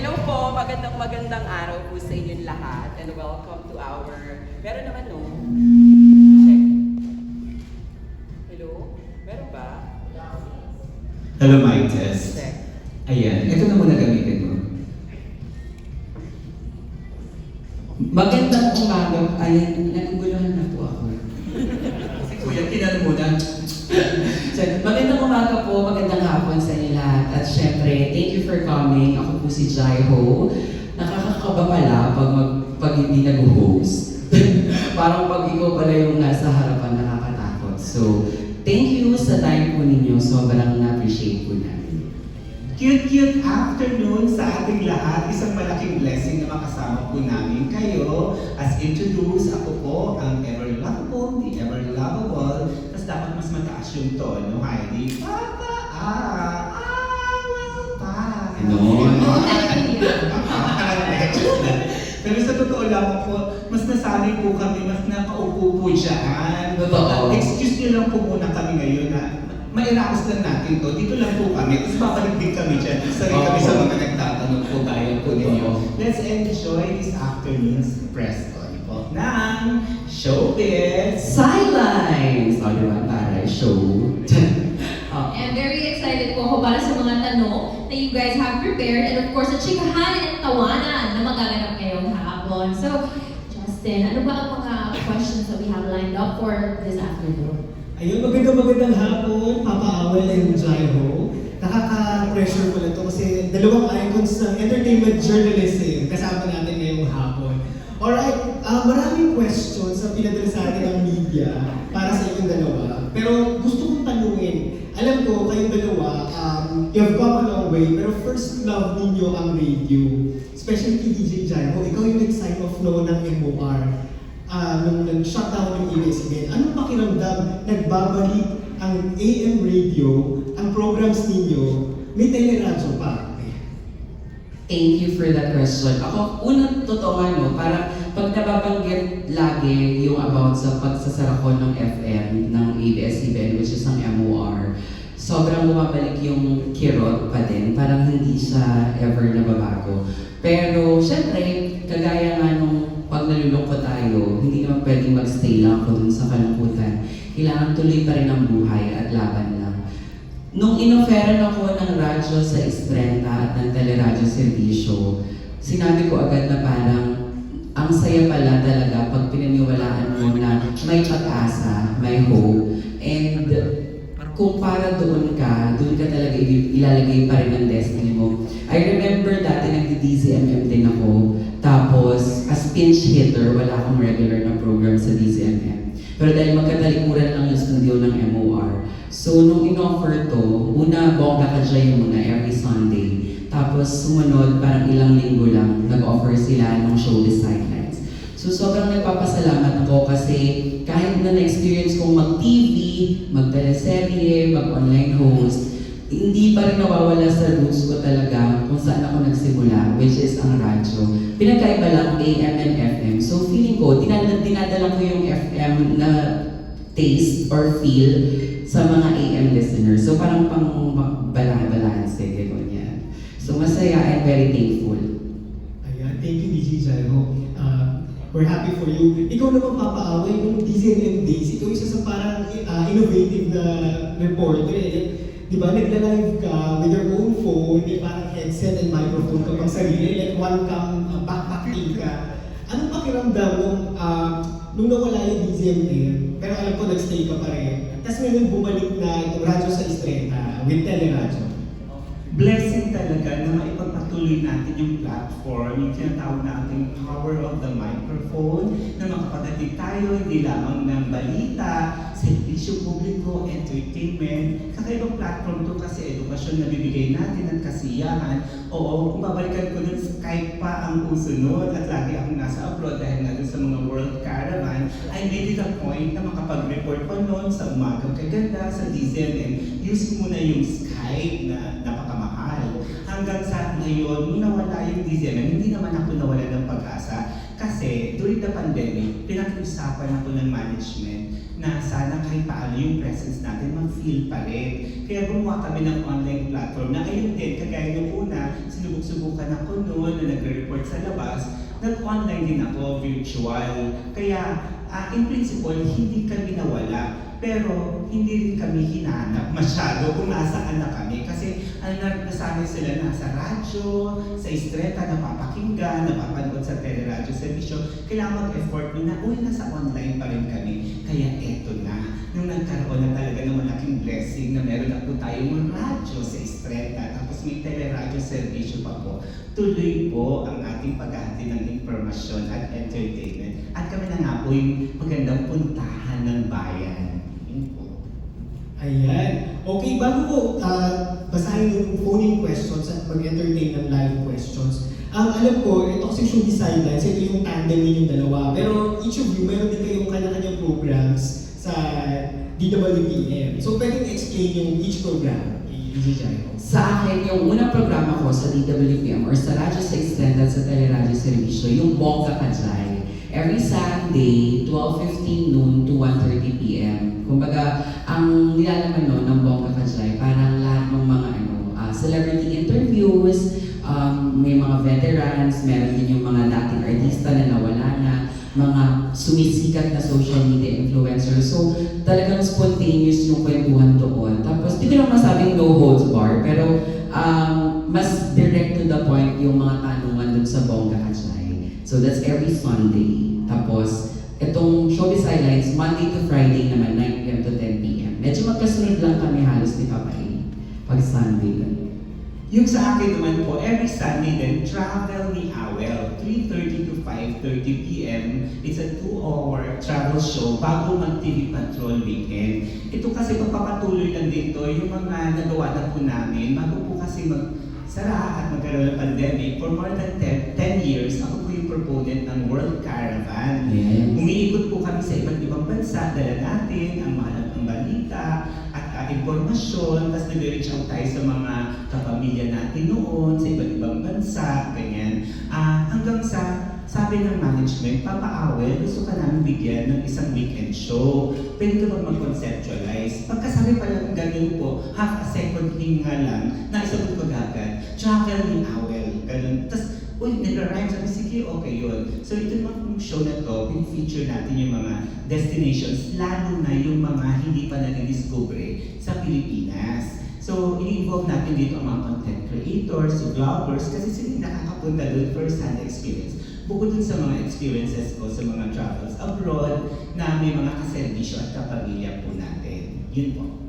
magandang magandang araw po sa inyong lahat and welcome to our... Meron naman no? Check. Hello? Meron ba? Hello, mic test. Check. Ayan, ito na muna gamitin mo. Magandang umaga. Ayan, naguguluhan na po ako. Kasi kuya, kinano muna. So, magandang umaga po, magandang hapon sa inyo lahat. At syempre, thank you for coming. Ako po si Jai Ho. Nakakakaba pala pag, mag, pag hindi nag-host. Parang pag ikaw pala yung nasa harapan, nakakatakot. So, thank you sa time po ninyo. Sobrang na-appreciate po namin. Cute-cute afternoon sa ating lahat. Isang malaking blessing na makasama po namin kayo. As introduced, ako po ang ever lovable, the ever lovable. Dapat mas mataas yung tono, Heidi. Papa, ah, will pass. Ganon. Pero sa totoo lang po, mas nasanay po kami, mas nakaupo po dyan. Totoo. Excuse nyo lang po muna kami ngayon na mairaos lang natin to. Dito lang po kami. Tapos babalik din kami dyan. Isa rin kami sa mga nagtatanong po gaya po ninyo. Let's enjoy this afternoon's press con po ng Showbiz. Sidelines! O, di ba? Para show. I'm very excited po ako para sa mga tanong na you guys have prepared and of course, at chikahan and tawanan na magaganap ngayong hapon. So, Justin, ano ba ang mga questions that we have lined up for this afternoon? Ayun, magandang magandang hapon, Papa Awel and Jaiho. Nakaka-pressure pala to kasi dalawang icons ng entertainment journalism kasama natin ngayong hapon. Alright, ah, maraming questions na pinadala sa atin ng media dalawa. Pero gusto kong tanungin, alam ko kayong dalawa, um, you have come a long way, pero first love ninyo ang radio. Especially kay DJ Jaiho, ikaw yung nag-sign off noon ng MOR ah nung nag-shutdown yung ABS-CBN, anong pakiramdam nagbabalik ang AM radio, ang programs ninyo, may teleradyo pa? Thank you for that question. Ako, unang totoo ano, parang pag nababanggit lagi yung about sa pagsasara ko ng FM, ng ABS-CBN, which is ang MOR, sobrang bumabalik yung kirot pa din. Parang hindi siya ever nababago. Pero, syempre, kagaya nga nung pag nalulungkot tayo, hindi naman pwedeng magstay lang ako dun sa kalungkutan. Kailangan tuloy pa rin ang buhay at laban lang. Nung inoferan ako ng radyo sa Estrenta at ng teleradyo serbisyo, sinabi ko agad na parang ang saya pala talaga pag pinaniwalaan mo na may pag-asa, may hope, and kung para doon ka, doon ka talaga il- ilalagay pa rin ang destiny mo. I remember dati nagdi-DZMM din ako, tapos as pinch hitter, wala akong regular na program sa DZMM. Pero dahil magkatalikuran lang yung studio ng MOR, so nung in-offer to, una bongga ka dyan muna every Sunday. Tapos sumunod, parang ilang linggo lang, nag-offer sila ng show sidelines. So sobrang nagpapasalamat ako kasi kahit na na-experience kong mag-TV, mag-teleserye, mag-online host, hindi pa rin nawawala sa roots ko talaga kung saan ako nagsimula, which is ang radyo. Pinagkaiba lang AM and FM. So feeling ko, dinadala, dinadala ko yung FM na taste or feel sa mga AM listeners. So parang pang balance, gano'n yan. So masaya and very thankful. Happy for you. Ikaw naman papaaway nung DZNM days, ikaw isa sa parang ah, innovative na reporter eh. Di ba, nagla-live ka with your own phone, may parang headset and microphone ka pang sarili, like one cam uh, backpacking ka. Anong pakiramdam nung, ah, nung nawala yung DZNM, pero alam ko nagstay ka pa rin. Tapos ngayon bumalik na itong radyo sa Estrella with teleradyo. Blessing talaga na maipagpatuloy natin yung platform, yung tinatawag nating power of the microphone, na makapatid tayo hindi lamang ng balita, servisyo publiko, entertainment. Kakaibang platform to kasi edukasyon na bibigay natin at kasiyahan. Oo, kung babalikan ko dun, Skype pa ang uso nun at lagi akong nasa abroad dahil nga sa mga World Caravan, I made it a point na makapag-report pa noon sa umagang kaganda sa DZN using muna yung Skype na napakamahal mahal. Hanggang sa ngayon, nawala yung DZMM, hindi naman ako nawala ng pag-asa. Kasi during the pandemic, pinag-usapan ako ng management na sana kahit paano yung presence natin mag-feel pa rin. Kaya gumawa kami ng online platform na ayun din, kagaya nung una, sinubok-subukan ako noon na nagre-report sa labas, nag-online din ako, virtual. Kaya ah, in principle, hindi kami nawala. Pero hindi rin kami hinanap masyado kung nasaan na kami. Kasi ang na- nasanay sila nasa radyo, sa estreta, napapakinggan, napapanood sa teleradyo servisyo. Kailangan mag-effort mo na, uy, nasa online pa rin kami. Kaya eto na, nung nagkaroon na talaga ng malaking blessing na meron na po tayong radyo sa estreta, tapos may teleradyo servisyo pa po, tuloy po ang ating paghahati ng informasyon at entertainment. At kami na nga po yung magandang puntahan ng bayan. Po. Ayan. Okay, bago ko ah, basahin yung phone questions at mag-entertain ng live questions, ang alam ko, ito kasi showbiz sidelines, ito yung tandem ninyong dalawa. Pero each of you, meron din kayong kanya-kanyang programs sa DWPM. So, pwedeng explain yung each program. Sa akin, yung unang programa ko sa DWPM or sa Radyo sa Extended sa Teleradyo Servisyo, yung Bongga Kajay. Every Sunday, 12.15 noon to 1.30 p.m. Kumbaga, ang nilalaman nun ng Bongga Kajay, parang lahat ng mga ano, ah, celebrity interviews, um, may mga veterans, meron din yung mga dating artista na nawala na, mga sumisikat na social media influencers. So, talagang spontaneous yung kwentuhan doon. Tapos, di ko lang masabing no holds bar, pero So, that's every Sunday. Tapos, itong Showbiz Highlights, Monday to Friday naman, 9pm to 10pm. Medyo magkasunod lang kami halos ni Papa A. Pag Sunday lang. Yung sa akin naman po, every Sunday din, Travel ni Awel, 3.30 to 5.30 p.m. It's a two-hour travel show bago mag-TV Patrol weekend. Ito kasi pagpapatuloy lang dito yung mga nagawa na po namin bago po kasi mag sara at magkaroon ng pandemic. For more than 10, 10 years, ako po proponent ng World Caravan. Yes. Umiikot po kami sa iba't ibang bansa, dala natin ang mga ng balita at uh, impormasyon, tapos nag-reach out tayo sa mga kapamilya natin noon, sa iba't ibang bansa, ganyan. Ah, hanggang sa sabi ng management, Papa Awel, gusto ka namin bigyan ng isang weekend show. Pwede ka ba mag-conceptualize? Pagkasabi pa lang ganun po, half a second hinga lang, naisagot ko agad, Travel ni Awel, ganun. Tapos, uy, nag-rhyme, sabi, sige, okay yun. So ito naman yung show na to, pin-feature natin yung mga destinations, lalo na yung mga hindi pa nag-discover sa Pilipinas. So, i-involve natin dito ang mga content creators, vloggers, kasi sila nakakapunta doon first-hand experience. Bukod dun sa mga experiences ko sa mga travels abroad na may mga kaservisyo at kapamilya po natin. Yun po.